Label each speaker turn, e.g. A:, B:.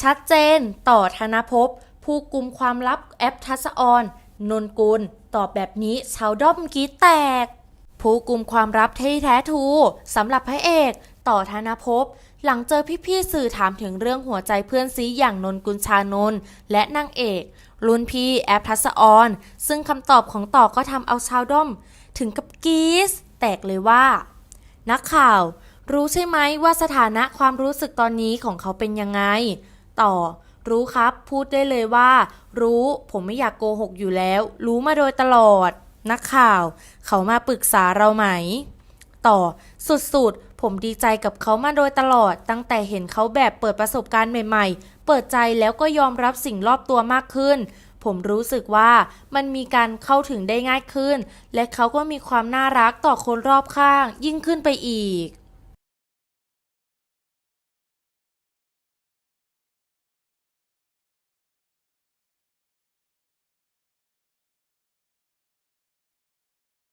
A: ชัดเจนต่อธนภพ ผู้กุมความลับแอปทัศออน นนกุล ตอบแบบนี้ชาวด้อมกีแตก ผู้กุมความลับที่แท้ทูสำหรับพระเอก ต่อธนภพ หลังเจอพี่ๆสื่อถามถึงเรื่องหัวใจเพื่อนซีอย่างนนกุลชานนและนางเอกรุ่นพี่แอปทัศออน ซึ่งคำตอบของต่อก็ทำเอาชาวด้อม ถึงกับกรี๊ดแตกเลยว่า นักข่าว รู้ใช่ไหมว่าสถานะความรู้สึกตอนนี้ของเขาเป็นยังไง ต่อ รู้ครับ พูดได้เลยว่า รู้ ผมไม่อยากโกหกอยู่แล้ว รู้มาโดยตลอด นักข่าว เขามาปรึกษาเราไหม ต่อ สุดๆ ผมดีใจกับเขามาโดยตลอด ตั้งแต่เห็นเขาแบบเปิดประสบการณ์ใหม่ๆ เปิดใจแล้วก็ยอมรับสิ่งรอบตัวมากขึ้นผมรู้สึกว่ามันมีการเข้าถึงได้ง่ายขึ้น และเขาก็มีความน่ารักต่อคนรอบข้างยิ่งขึ้นไปอีก